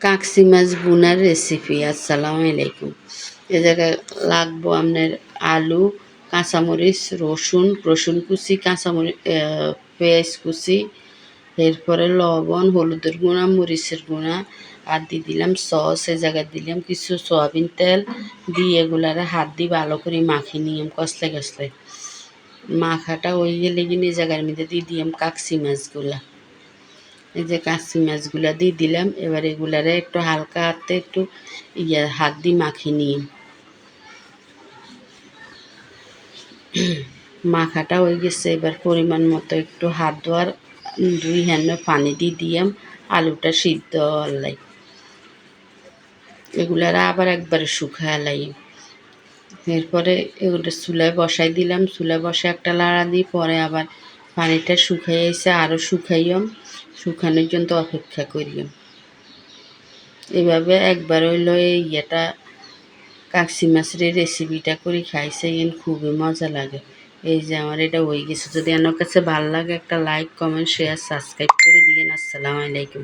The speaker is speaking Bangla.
কাকসি মাছ বুনার রেসিপি আসসালামু আলাইকুম। এ জায়গায় লাগবো আপনার আলু, কাঁচামরিচ, রসুন রসুন কুচি কাঁচামরিচ পেঁয়াজ কুচি, এরপরে লবণ, হলুদের গুঁড়া, মরিচের গুঁড়া, আর দিয়ে দিলাম সস। এ জায়গায় দিলাম কিছু সয়াবিন তেল, দিয়ে এগুলারে হাত দিয়ে ভালো করে মাখিয়ে নিলাম কষলে কষলে মাখাটা ওই গেলে গিয়ে জায়গার মধ্যে দিয়ে দিলাম কাকসি মাছগুলা এই যে কাঁচি মাছগুলা দিয়ে দিলাম, এবার এগুলারে একটু হালকা হাতে একটু ইয়ে হাত দিয়ে মাখিয়ে নিই। মাখাটা হয়ে গেছে, এবার পরিমাণ মতো একটু হাত ধোয়ার দুই হ্যান্ড পানি দিয়ে দিয়াম, আলুটা সিদ্ধ হলাই। এগুলার আবার একবারে শুকায় লাই। এরপরে এগুলো চুলায় বসাই দিলাম, চুলায় বসে একটা লাড়া দিই পরে আবার পানিটা শুকাই এসে আরও শুকাইম শুকানোর জন্য অপেক্ষা করি এভাবে একবার হইল এই ইয়েটা, কাকসি মাছের এই রেসিপিটা করে খাইছে ইন খুবই মজা লাগে। এই যে আমার এটা হয়ে গেছে। যদি আমার কাছে ভালো লাগে, একটা লাইক কমেন্ট শেয়ার সাবস্ক্রাইব করে দিয়েন। আসসালামু আলাইকুম।